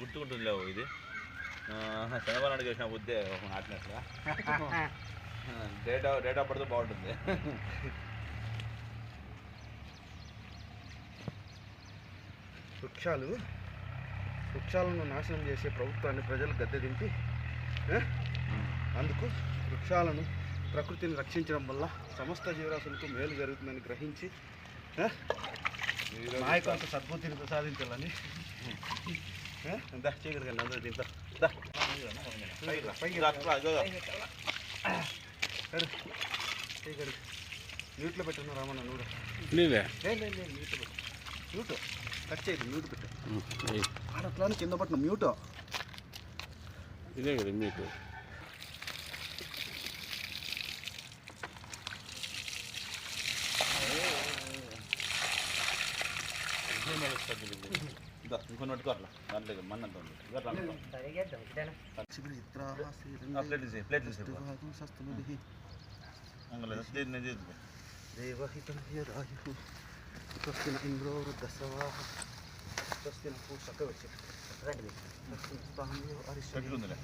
గుర్తుకుంటుంది లేవు ఇది. శనివారం నాడు చేసిన బుద్ధే నాటినట్లుగా డేటా డేటా పడితే బాగుంటుంది. వృక్షాలు వృక్షాలను నాశనం చేసే ప్రభుత్వాన్ని ప్రజలు గద్దె దింపి? అందుకు వృక్షాలను ప్రకృతిని రక్షించడం వల్ల సమస్త జీవరాశులకు మేలు జరుగుతుందని గ్రహించి? నాయకులకు సద్బుద్ధిని ప్రసాదించాలని. ఆ? దా, చీకటి కండి అందరూ దీంతో దా. పైకి రా, పైకి రా. సరే చీకటి మ్యూట్లో పెట్టున్నా రామన్న నువ్వు నీవే లేదు లేదు లేదు మ్యూట్ పెట్టు మ్యూట్ కట్ చేయదు మ్యూట్ పెట్టు ఆడట్లానే కింద పట్టిన మ్యూట్ ఇదే కదా మీకు ఇదా, ఇంకొన్ని పట్టుకో అట్లా దాంట్లో మన్నంత ఉంది ఇదా, అట్లా అనుకో. ఆ, ప్లేట్ తీసేయ్, ప్లేట్ తీసేయ్. అంగలేదు, ఇది నేను చేద్దుకో. దేవహితం యదాయు స్వస్తిన ఇంద్రో వృద్ధస్రవాహ స్వస్తిన పూషక వచ్చి స్వస్తిన స్థామ్యో అరిష్టం పెట్టుకుందిలే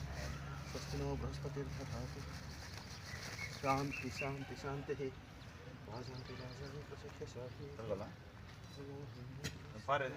స్వస్తినో బృహస్పతిర్దధాతు శాంతి శాంతి శాంతి రాజాంతి రాజాని ప్రసఖ్య శాంతి చదవాలా? పారేది பாரு